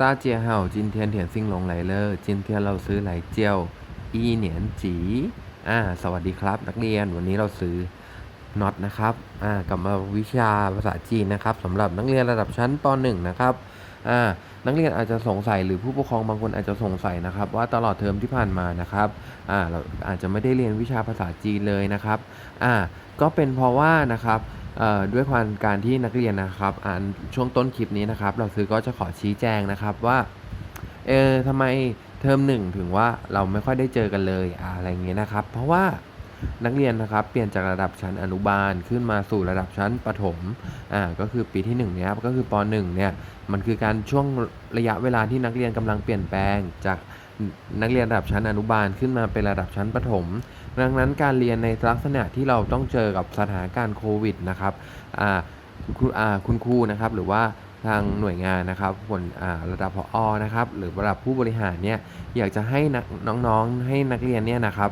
大家好，今天甜心龙来了。今天เราซื้อไหลเจียวอีเหนียนจีอ่า สวัสดีครับ นักเรียน วันนี้เราซื้อน็อตนะครับ อ่ากลับมาวิชาภาษาจีนนะครับสำหรับนักเรียนระดับชั้นป .1 นะครับ อ่า นักเรียนอาจจะสงสัยหรือผู้ปกครองบางคนอาจจะสงสัยนะครับ ว่าตลอดเทอมที่ผ่านมานะครับ อ่า เราอาจจะไม่ได้เรียนวิชาภาษาจีนเลยนะครับ อ่า ก็เป็นเพราะว่านะครับ เอ่อ ด้วยความการที่นักเรียนนะครับอ่านช่วงต้นคลิปนี้นะครับ เราซื้อก็จะขอชี้แจงนะครับว่าเออทำไมเทอมหนึ่งถึงว่าเราไม่ค่อยได้เจอกันเลยอะไรเงี้ยนะครับ เพราะว่านักเรียนนะครับเปลี่ยนจากระดับชั้นอนุบาลขึ้นมาสู่ระดับชั้นประถมอ่าก็คือปีที่1เนี่ยครับก็คือป .1 เนี่ยมันคือการช่วงระยะเวลาที่นักเรียนกำลังเปลี่ยนแปลงจากนักเรียนระดับชั้นอนุบาลขึ้นมาเป็นระดับชั้นประถม ดังนั้นการเรียนในลักษณะที่เราต้องเจอกับสถานการณ์โควิดนะครับค,คุณครูนะครับหรือว่าทางหน่วยงานนะครับคนระดับพออนะครับ หรือระดับผู้บริหารเนี่ยอยากจะให้น้องๆให้นักเรียนเนี่ยนะครับ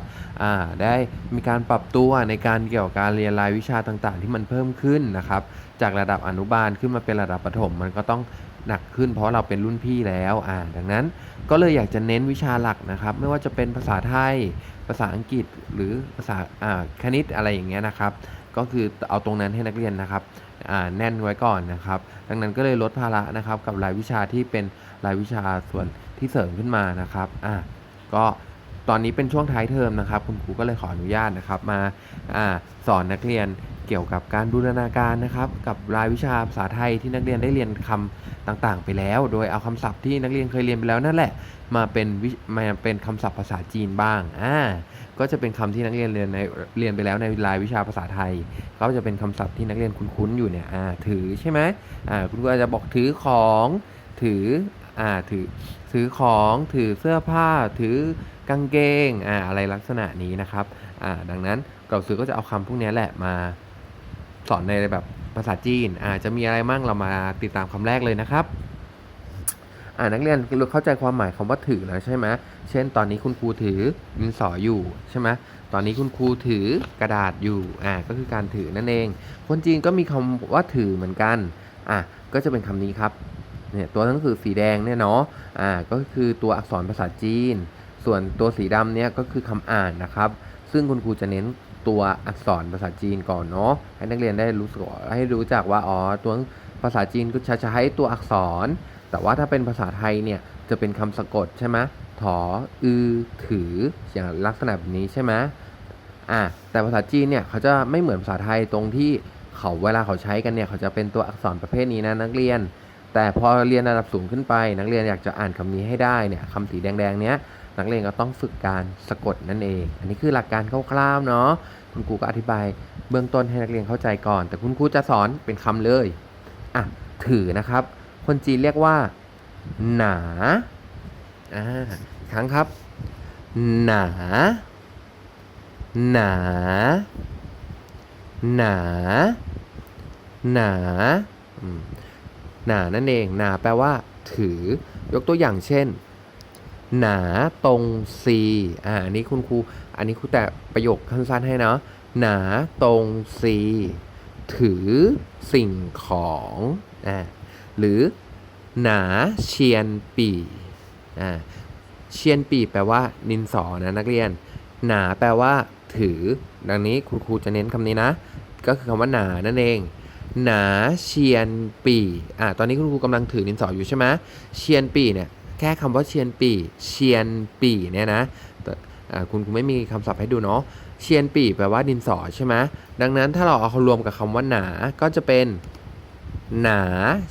ได้มีการปรับตัวในการเกี่ยวกับการเรียนรายวิชาต่างๆ ที่มันเพิ่มขึ้นนะครับ จากระดับอนุบาลขึ้นมาเป็นระดับประถม มันก็ต้อง หนักขึ้น เพราะเราเป็นรุ่นพี่แล้วอ่าดังนั้นก็เลยอยากจะเน้นวิชาหลักนะครับ ไม่ว่าจะเป็นภาษาไทย ภาษาอังกฤษหรือภาษาอ่าคณิตอะไรอย่างเงี้ยนะครับ ก็คือเอาตรงนั้นให้นักเรียนนะครับอ่าแน่นไว้ก่อนนะครับ ดังนั้นก็เลยลดภาระนะครับกับรายวิชาที่เป็นรายวิชาส่วนที่เสริมขึ้นมานะครับอ่าก็ตอนนี้เป็นช่วงท้ายเทอมนะครับ คุณครูก็เลยขออนุญาตนะครับมาอาสอนนักเรียน เกี่ยวกับการบูรณาการนะครับกับรายวิชาภาษาไทยที่นักเรียนได้เรียนคำต่างๆ ไปแล้ว โดยเอาคำศัพท์ที่นักเรียนเคยเรียนไปแล้วนั่นแหละ มาเป็นวิมาเป็นคำศัพท์ภาษาจีนบ้างอ่าก็จะเป็นคำที่นักเรียนเรียนในเรียนไปแล้วในรายวิชาภาษาไทย ก็จะเป็นคำศัพท์ที่นักเรียนคุ้นๆอยู่เนี่ยอ่าถือใช่ไหมอ่าคุณครูอาจจะบอกถือของถืออ่าถือถือของถือเสื้อผ้า ถือกางเกงอ่าอะไรลักษณะนี้นะครับอ่าดังนั้นเราซื้อก็จะเอาคำพวกนี้แหละมา สอนในแบบภาษาจีน อาจจะมีอะไรมั่งเรามาติดตามคำแรกเลยนะครับ อ่านักเรียนเข้าใจความหมายคำว่าถือแล้วใช่ไหมเช่น ตอนนี้คุณครูถือดินสออยู่ใช่ไหมตอนนี้คุณครูถือกระดาษอยู่อ่าก็คือการถือนั่นเอง คนจีนก็มีคำว่าถือเหมือนกันอ่าก็จะเป็นคำนี้ครับเนี่ยตัวหนังสือสีแดงเนี่ยเนาะอ่าก็คือตัวอักษรภาษาจีน ส่วนตัวสีดำเนี่ยก็คือคำอ่านนะครับ ซึ่งคุณครูจะเน้น ตัวอักษรภาษาจีนก่อนเนาะให้นักเรียนได้รู้สึกให้รู้จักว่าอ๋อตัวภาษาจีนก็จะใช้ตัวอักษร แต่ว่าถ้าเป็นภาษาไทยเนี่ยจะเป็นคำสะกดใช่ไหมถออือถืออย่างลักษณะแบบนี้ใช่ไหมอ่าแต่ภาษาจีนเนี่ยเขาจะไม่เหมือนภาษาไทยตรงที่เขาเวลาเขาใช้กันเนี่ยเขาจะเป็นตัวอักษรประเภทนี้นะนักเรียน แต่พอเรียนระดับสูงขึ้นไป นักเรียนอยากจะอ่านคำนี้ให้ได้เนี่ยคำสีแดงๆเนี้ย นักเรียนก็ต้องฝึกการสะกดนั่นเอง อันนี้คือหลักการคร่าวๆเนาะคุณครูก็อธิบายเบื้องต้นให้นักเรียนเข้าใจก่อน แต่คุณครูจะสอนเป็นคำเลยอะถือนะครับ คนจีนเรียกว่า หนาอ่าครั้งครับ หนา หนา หนา หนาหนานั่นเอง หนาแปลว่า ถือ ยกตัวอย่างเช่น หนาตรงซีอ่าอันนี้คุณครูอันนี้ครูแต่ประโยคสั้นๆให้เนาะหนาตรงซีถือสิ่งของอ่าหรือหนาเชียนปีอ่าเชียนปีแปลว่าดินสอนะนักเรียน หนาแปลว่า ถือ ดังนี้คุณครูจะเน้นคำนี้นะ ก็คือคำว่าหนานั่นเอง หนาเชียนปีอ่าตอนนี้คุณครูกำลังถือดินสออยู่ใช่ไหมเชียนปีเนี่ย แค่คำว่าเชียนปี่เชียนปี่เนี่ยนะคุณครูไม่มีคำศัพท์ให้ดูเนาะเชียนปี่แปลว่าดินสอใช่ไหมดังนั้นถ้าเราเอาเขารวมกับคำว่าหนา ก็จะเป็นหนา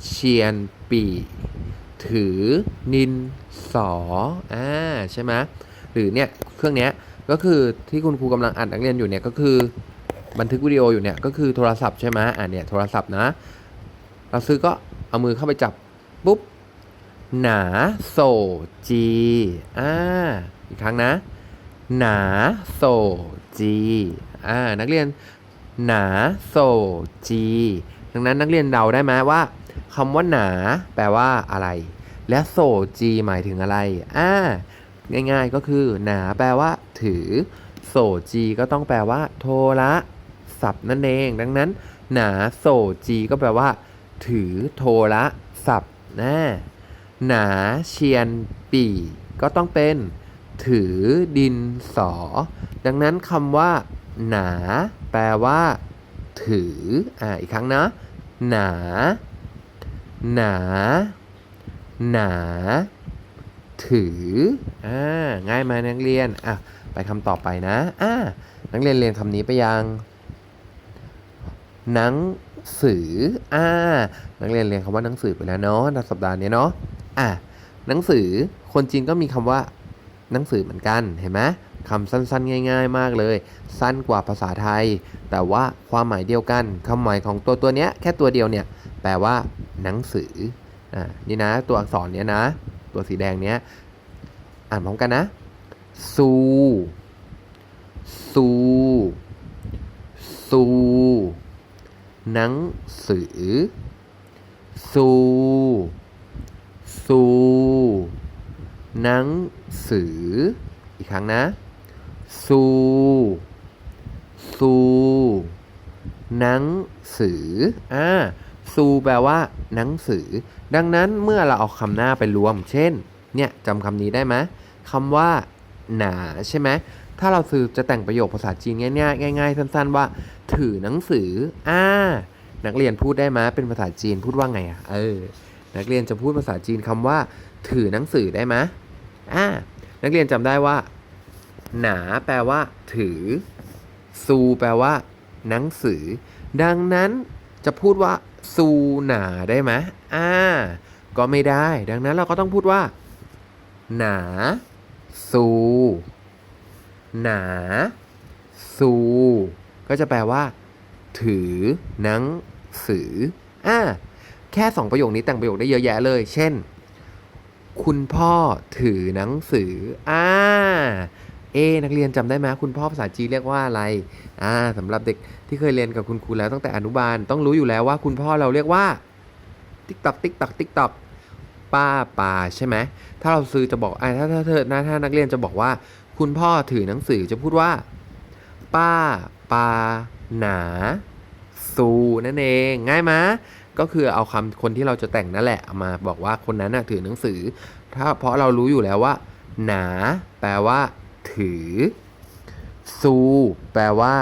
เชียนปี่ถือนินสออ่าใช่ไหมหรือเนี่ยเครื่องเนี้ยก็คือที่คุณครูกำลังอ่านนักเรียนอยู่เนี่ยก็คือบันทึกวิดีโออยู่เนี่ยก็คือโทรศัพท์ใช่ไหมอ่าเนี่ยโทรศัพท์นะ เราซื้อก็เอามือเข้าไปจับปุ๊บ หนาโซจีอ่าอีกครั้งนะ หนาโซจีอ่านักเรียนหนาโซจีดังนั้นนักเรียนเดาได้ไหมว่าคำว่าหนาแปลว่าอะไร และโซจีหมายถึงอะไรอ่าง่ายๆก็คือ หนาแปลว่า ถือ โซจีก็ต้องแปลว่า โทรศัพท์นั่นเอง ดังนั้น หนาโซจีก็แปลว่า ถือโทรศัพท์นะ หนาเชียนปีก็ต้องเป็นถือดินสอ ดังนั้นคำว่า หนา แปลว่า ถือ อ่าอีกครั้งนะ หนา หนา หนา ถือ อ่า ง่ายไหมนักเรียน อะ ไปคำต่อไปนะ อ่า นักเรียนเรียนคำนี้ไปยัง หนังสือ อ่า นักเรียนเรียนคำว่าหนังสือไปแล้วเนาะในสัปดาห์นี้เนาะ อะหนังสือคนจีนก็มีคำว่า หนังสือเหมือนกันเห็นไหมคำสั้นๆ ง่าย ๆ มากเลย สั้นกว่าภาษาไทย แต่ว่าความหมายเดียวกันคำหมายของตัวตัวเนี้ยแค่ตัวเดียวเนี่ยแปลว่า หนังสืออ่านี่นะ ตัวอักษรเนี้ยนะ ตัวสีแดงเนี้ยอ่านพร้อมกันนะซูซูซูหนังสือซู ซูหนังสือ อีกครั้งนะ ซูซูหนังสืออ่าซูแปลว่าหนังสือ ดังนั้นเมื่อเราเอาคำหน้าไปรวม เช่น เนี่ยจำคำนี้ได้ไหมคำว่า หนาใช่ไหมถ้าเราซื้อจะแต่งประโยคภาษาจีนง่ายๆง่ายๆสั้นๆว่า ถือหนังสืออ่านักเรียนพูดได้ไหมเป็นภาษาจีนพูดว่าไงอะเออ นักเรียนจะพูดภาษาจีนคำว่า ถือหนังสือได้ไหมอ่านักเรียนจำได้ว่า หนาแปลว่า ถือ ซูแปลว่า หนังสือ ดังนั้นจะพูดว่า ซูหนาได้ไหมอ่าก็ไม่ได้ ดังนั้นเราก็ต้องพูดว่า หนา ซู หนา ซู ก็จะแปลว่า ถือหนังสืออ่า แค่สองประโยคนี้แต่งประโยคได้เยอะแยะเลย เช่น คุณพ่อถือหนังสืออ่าเอนักเรียนจำได้ไหมคุณพ่อภาษาจีนเรียกว่าอะไรอ่าสำหรับเด็กที่เคยเรียนกับคุณครูแล้วตั้งแต่อนุบาลต้องรู้อยู่แล้วว่าคุณพ่อเราเรียกว่าติ๊กตักติ๊กตักติ๊กตักป้าป่าใช่ไหมถ้าเราซื้อจะบอกอ่าถ้าถ้าเธอนะถ้านักเรียนจะบอกว่า คุณพ่อถือหนังสือจะพูดว่า ป้าปาหนา ซูนั่นเองง่ายไหมก็คือเอาคำคนที่เราจะแต่งนั่นแหละามาบอกว่าคนนั้นนะถือหนังสือ ถ้าเพราะเรารู้อยู่แล้วว่า หนา แปลว่า ถือ ซู แปลว่า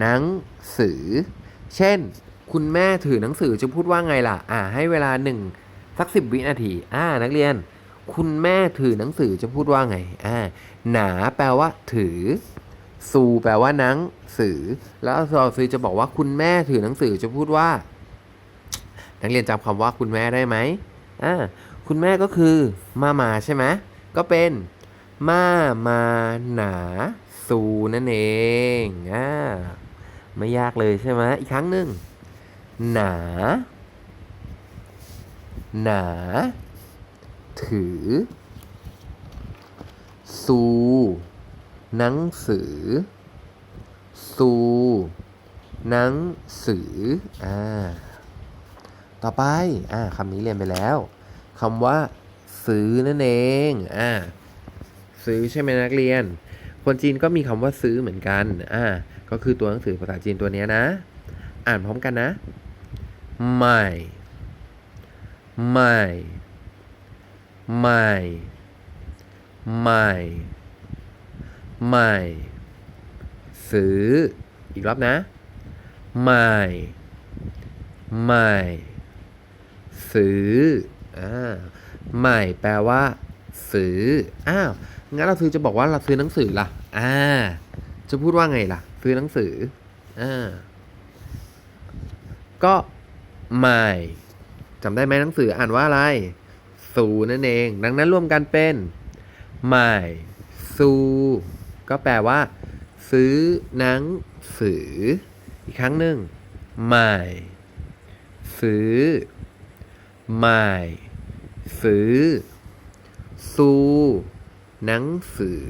หนังสือ เช่น คุณแม่ถือหนังสือจะพูดว่าไงล่ะ อ่า ให้เวลาหนึ่งสักสิบวินาที อ่า นักเรียน คุณแม่ถือหนังสือจะพูดว่าไง อ่า หนา แปลว่า ถือ ซู แปลว่าหนัง สือ แล้วซอซื้อจะบอกว่าคุณแม่ถือหนังสือจะพูดว่า นักเรียนจำคำว่าคุณแม่ได้ไหมอ่าคุณแม่ก็คือมามาใช่ไหมก็เป็นมามาหนาซูนั่นเองอ่าไม่ยากเลยใช่ไหมอีกครั้งหนึ่งหนา หนา ถือซูหนังสือ ซูหนังสือ อ่า ต่อไป อ่าคำนี้เรียนไปแล้ว คำว่า ซื้อนั่นเอง อ่า ซื้อใช่ไหมนักเรียน คนจีนก็มีคำว่าซื้อเหมือนกัน อ่า ก็คือตัวหนังสือภาษาจีนตัวนี้นะ อ่านพร้อมกันนะไม่ไม่ไม่ไม่ไม่ ซื้อ อีกรอบนะ ไม่ไม่ซื้ออ่าไม่แปลว่า ซื้ออ้าวงั้นเราซื้อจะบอกว่าเราซื้อหนังสือล่ะอ่าจะพูดว่าไงล่ะ ซื้อหนังสืออ่าก็ไม่จำได้ไหมหนังสืออ่านว่าอะไรสูนั่นเอง ดังนั้นรวมกันเป็นไม่ซูก็แปลว่า ซื้อหนังสือ อีกครั้งหนึ่งไม่ซื้อไม่ซื้อซูหนังสือ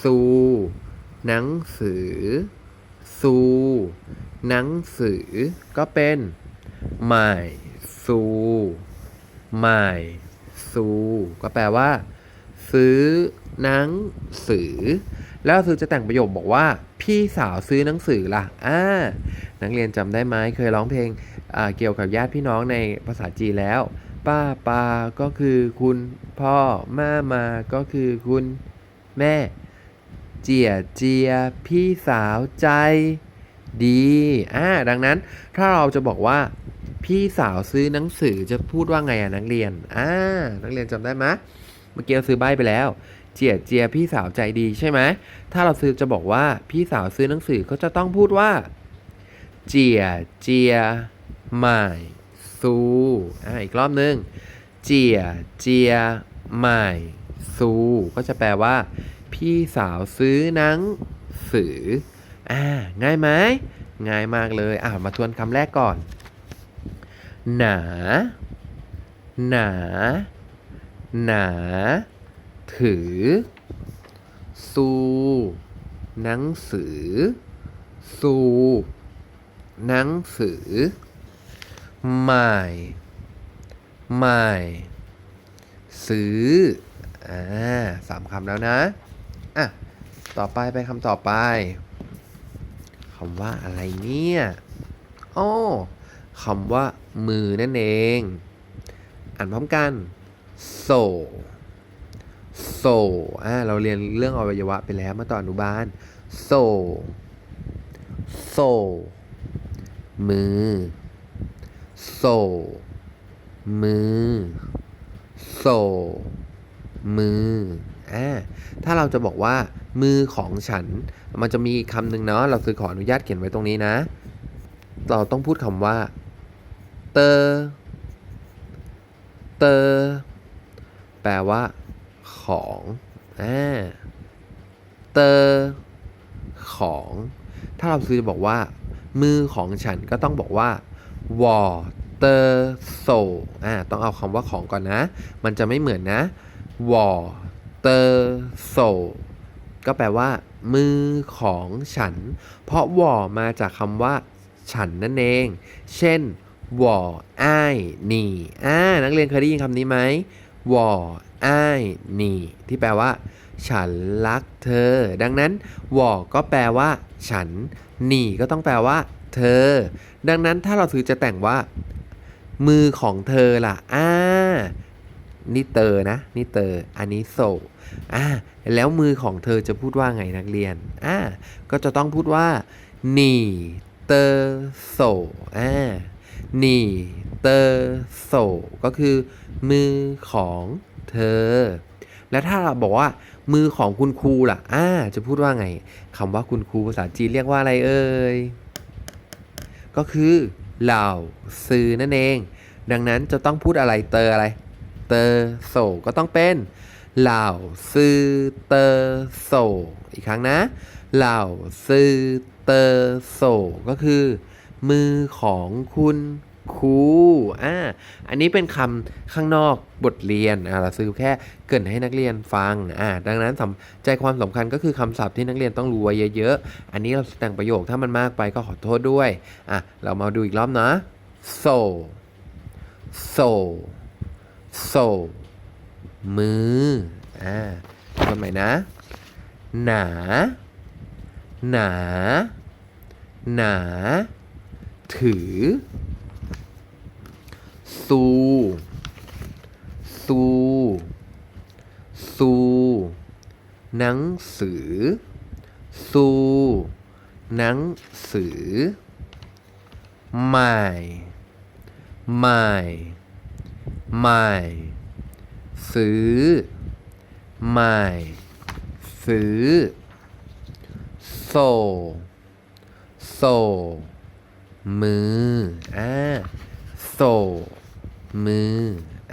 ซูหนังสือซูหนังสือ ก็เป็นไม่ซูไม่ซูก็แปลว่า ซื้อหนังสือ แล้วซื้อจะแต่งประโยคบอกว่า พี่สาวซื้อหนังสือล่ะอ่านักเรียนจำได้ไหมเคยร้องเพลงเกี่ยวกับญาติพี่น้องในภาษาจีนแล้ว ป้าปาก็คือคุณพ่อม่ามาก็คือคุณแม่ เจียเจีย พี่สาวใจดีอ่าดังนั้นถ้าเราจะบอกว่า พี่สาวซื้อหนังสือจะพูดว่าไงอะนักเรียนอ่านักเรียนจำได้ไหมเมื่อกี้เราซื้อใบไปแล้ว เจียเจียพี่สาวใจดีใช่ไหมถ้าเราซื้อจะบอกว่าพี่สาวซื้อหนังสือก็จะต้องพูดว่า เจียเจียหม่ซูอ่าอีกรอบนึงเจียเจียหม่ซูก็จะแปลว่า พี่สาวซื้อหนังสืออ่าง่ายไหมง่ายมากเลยอ่ามาทวนคำแรกก่อน หนา หนา หนา ถือ ซู หนังสือ ซู หนังสือ หม่ายหมายซื้อ อ่าสามคำแล้วนะ อะ ต่อไปไปคำต่อไปคำว่าอะไรเนี่ยอ้อคำว่ามือนั่นเอง อ่านพร้อมกัน โซ โซอ่าเราเรียนเรื่องอวัยวะไปแล้วเมื่อตอนอนุบาลโซโซมือโซมือโซมืออ่าถ้าเราจะบอกว่ามือของฉัน มันจะมีคำหนึ่งเนาะเราคือขออนุญาตเขียนไว้ตรงนี้นะ เราต้องพูดคำว่า เตอเตอแปลว่า ของอ่าเตอของ ถ้าเราซื้อจะบอกว่า มือของฉันก็ต้องบอกว่าวอเตอร์โซอ่าต้องเอาคำว่าของก่อนนะ มันจะไม่เหมือนนะวอเตอร์โซก็แปลว่า มือของฉัน เพราะวอมาจากคำว่า ฉันนั่นเอง เช่นวอไอ้นี่อ่านักเรียนเคยได้ยินคำนี้ไหมวอ อ้ายนี่ ที่แปลว่า ฉันรักเธอ ดังนั้นวอก็แปลว่า ฉัน นี่ก็ต้องแปลว่า เธอ ดังนั้นถ้าเราถือจะแต่งว่า มือของเธอล่ะอ่านี่เตอนะนี่เตออันนี้โซอ่าแล้วมือของเธอจะพูดว่าไงนักเรียนอ่าก็จะต้องพูดว่านี่เตอโซอ่านี่เตอโซก็คือมือของ เธอ แล้วถ้าเราบอกว่า มือของคุณครูล่ะอ่าจะพูดว่าไงคำว่าคุณครูภาษาจีนเรียกว่าอะไรเอ่ย ก็คือเหล่าซื้อนั่นเอง ดังนั้นจะต้องพูดอะไรเตออะไร เตอโซก็ต้องเป็นเหล่าซื้อเตอโซอีกครั้งนะ เหล่าซื้อเตอโซก็คือ มือของคุณ ครูอ่าอันนี้เป็นคำข้างนอกบทเรียนอ่าเราซื้อแค่เกินให้นักเรียนฟังอ่าดังนั้นใจความสำคัญก็คือคำศัพท์ที่นักเรียนต้องรู้ไว้เยอะๆ อันนี้เราแต่งประโยคถ้ามันมากไปก็ขอโทษด้วยอะเรามาดูอีกรอบนะ so so so มืออ่าคนใหม่นะ หนา หนา หนา ถือ ซู ซู ซู หนังสือ ซู หนังสือ ไม่ไม่ไม่ซื้อไม่ซื้อ โซ โซ มือ อ่า โซ มือ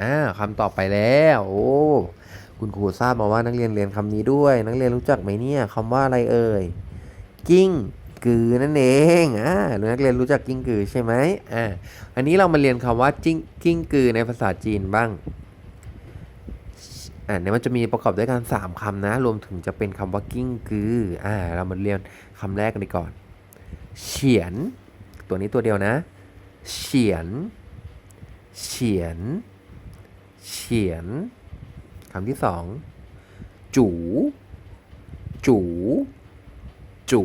อ่าคำต่อไปแล้ว โอ้ คุณครูทราบมาว่านักเรียนเรียนคำนี้ด้วย นักเรียนรู้จักไหมเนี่ยคำว่าอะไรเอ่ย กิ้งกือนั่นเอง อ่านักเรียนรู้จักกิ้งกือใช่ไหมอ่า อันนี้เรามาเรียนคำว่าจิ้งกิ้งกือในภาษาจีนบ้าง อ่าเนี่ยมันจะมีประกอบด้วยกัน 3คำนะ รวมถึงจะเป็นคำว่ากิ้งกือ อ่า เรามาเรียนคำแรกกันก่อน เฉียน ตัวนี้ตัวเดียวนะ เฉียน เฉียน เฉียนคำที่สองจูจูจู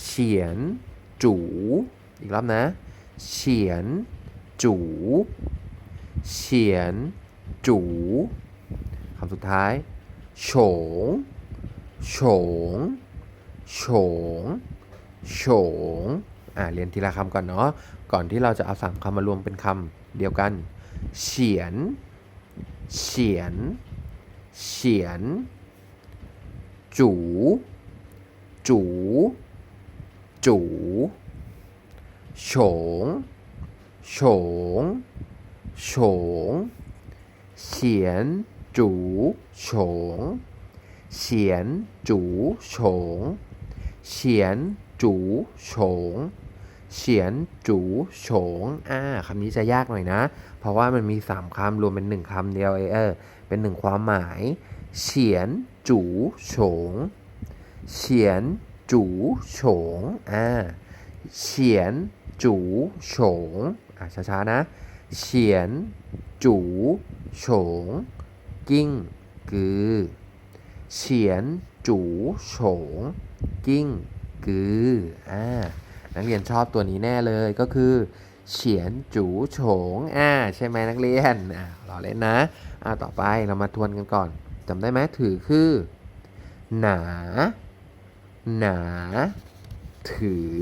เฉียนจูอีกรอบนะเฉียนจูเฉียนจูคำสุดท้ายโฉงโฉงโฉงโฉง อ่าเรียนทีละคำก่อนเนาะก่อนที่เราจะเอาสามคำมารวมเป็นคำเดียวกัน เฉียน เฉียน เฉียน จู จู จูโฉง โฉง โฉง เฉียน จูโฉง เฉียน จูโฉงเฉียนจูโฉง เฉียนจูโฉงอ่าคำนี้จะยากหน่อยนะ เพราะว่ามันมีสามคำรวมเป็นหนึ่งคำเดียวเออเป็นหนึ่งความหมาย เฉียนจูโฉง เฉียนจูโฉงอ่าเฉียนจูโฉงอ่าช้าๆนะ เฉียนจูโฉง กิ้งกือ เฉียนจูโฉง กิ้งกืออ่า นักเรียนชอบตัวนี้แน่เลยก็คือเฉียนจูโฉงอ่าใช่ไหมนักเรียนอ่าเราเล่นนะอ่าต่อไปเรามาทวนกันก่อนจำได้ไหมถือคือ หนา หนา ถือ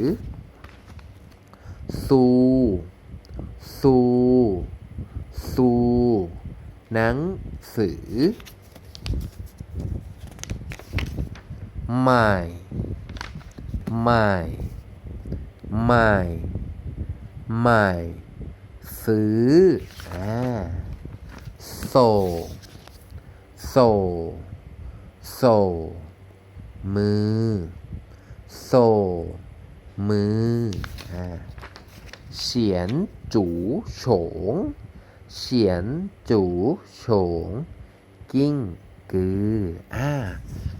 ซูซูซูหนังสือไม่ไม่ ไม่ ไม่ ซื้ออ่าโซโซโซมือโซมืออ่าเฉียนจูโฉงเฉียนจูโฉงกิ้งกืออ่า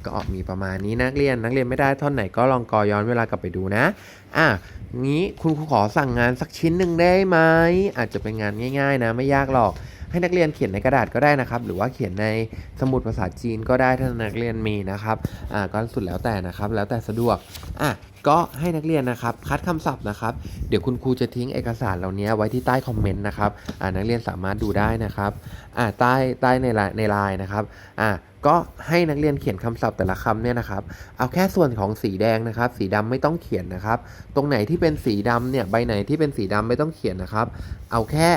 ก็ออกมีประมาณนี้นักเรียนนักเรียนไม่ได้ท่อนไหนก็ลองกอย้อนเวลากลับไปดูนะ อะงี้คุณครูขอสั่งงานสักชิ้นหนึ่งได้ไหมอาจจะเป็นงานง่าย ๆ นะ ไม่ยากหรอก ให้นักเรียนเขียนในกระดาษก็ได้นะครับ หรือว่าเขียนในสมุดภาษาจีนก็ได้ถ้านักเรียนมีนะครับอ่าก็สุดแล้วแต่นะครับ แล้วแต่สะดวกอะก็ให้นักเรียนนะครับคัดคำศัพท์นะครับ เดี๋ยวคุณครูจะทิ้งเอกสารเหล่านี้ไว้ที่ใต้คอมเมนต์นะครับอ่านักเรียนสามารถดูได้นะครับอ่าใต้ใต้ในไลน์ในไลน์นะครับอ่า ก็ให้นักเรียนเขียนคำศัพท์แต่ละคำเนี่ยนะครับ เอาแค่ส่วนของสีแดงนะครับ สีดำไม่ต้องเขียนนะครับ ตรงไหนที่เป็นสีดำเนี่ยใบไหนที่เป็นสีดำไม่ต้องเขียนนะครับ เอาแค่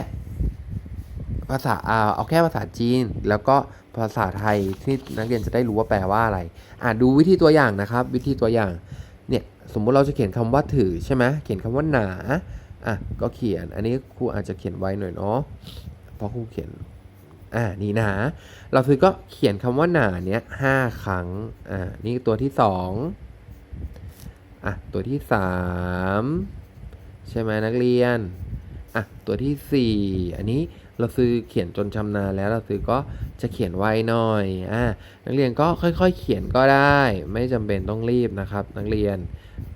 ภาษาเอาเอาแค่ภาษาจีน แล้วก็ภาษาไทยที่นักเรียนจะได้รู้ว่าแปลว่าอะไรอ่าดูวิธีตัวอย่างนะครับ วิธีตัวอย่างเนี่ยสมมุติเราจะเขียนคำว่าถือใช่ไหมเขียนคำว่าหนาอะก็เขียนอันนี้ครูอาจจะเขียนไว้หน่อยเนาะเพราะครูเขียน อ่านี่หนา เราคือก็เขียนคำว่าหนาเนี้ยห้าครั้ง อ่า นี่ตัวที่สองอะ ตัวที่สามใช่ไหมนักเรียน อะ ตัวที่สี่อันนี้เราซื้อเขียนจนชำนาญแล้วเราซื้อก็จะเขียนไวหน่อย อ่า นักเรียนก็ค่อยๆ เขียนก็ได้ ไม่จำเป็นต้องรีบนะครับ นักเรียน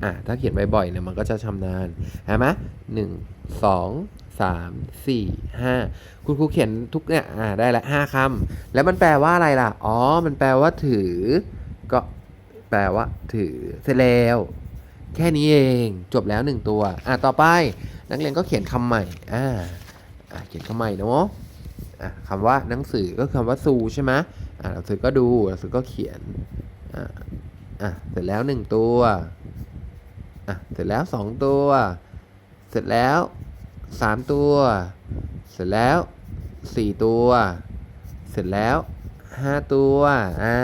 อะ ถ้าเขียนบ่อยๆเนี่ยมันก็จะชำนาญเห็นไหมหนึ่งสอง สามสี่ห้าคุณครูเขียนทุกเนี่ยอ่าได้ละห้าคำแล้วมันแปลว่าอะไรล่ะ อ๋อ มันแปลว่าถือ ก็แปลว่าถือเสร็จแล้ว แค่นี้เองจบแล้วหนึ่งตัว อะต่อไปนักเรียนก็เขียนคำใหม่อ่าอะเขียนคำใหม่เนาะอะคำว่าหนังสือก็คำว่าซูใช่ไหมอะหนังสือก็ดูหนังสือก็เขียนอะอะเสร็จแล้วหนึ่งตัวอะเสร็จแล้วสองตัว เสร็จแล้ว สามตัว เสร็จแล้วสี่ตัว เสร็จแล้วห้าตัว อ่า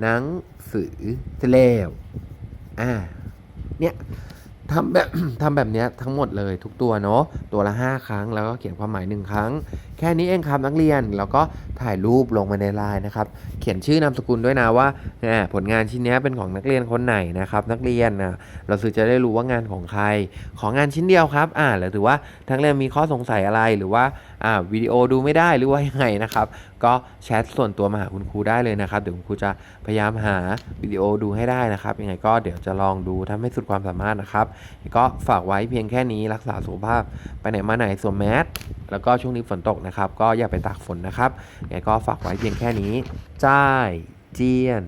หนังสือเสร็จแล้ว อ่า เนี่ย ทำแบบทำแบบเนี้ยทั้งหมดเลยทุกตัวเนาะตัวละ 5 ครั้ง แล้วก็เขียนความหมาย 1 ครั้ง แค่นี้เองครับนักเรียนแล้วก็ถ่ายรูปลงมาในไลน์นะครับ เขียนชื่อนามสกุลด้วยนะว่าอ่าผลงานชิ้นนี้เป็นของนักเรียนคนไหนนะครับนักเรียนนะเราสื่อจะได้รู้ว่างานของใคร ของงานชิ้นเดียวครับอ่าหรือถือว่าทั้งเรียนมีข้อสงสัยอะไรหรือว่า วิดีโอดูไม่ได้หรือว่ายังไงนะครับ ก็แชทส่วนตัวมาหาคุณครูได้เลยนะครับ เดี๋ยวคุณครูจะพยายามหาวิดีโอดูให้ได้นะครับ ยังไงก็เดี๋ยวจะลองดูทำให้สุดความสามารถนะครับ ก็ฝากไว้เพียงแค่นี้รักษาสุขภาพ ไปไหนมาไหนสวมแมสแล้วก็ช่วงนี้ฝนตกนะครับ ก็อย่าไปตากฝนนะครับยังไงก็ฝากไว้เพียงแค่นี้จ้ายเจียน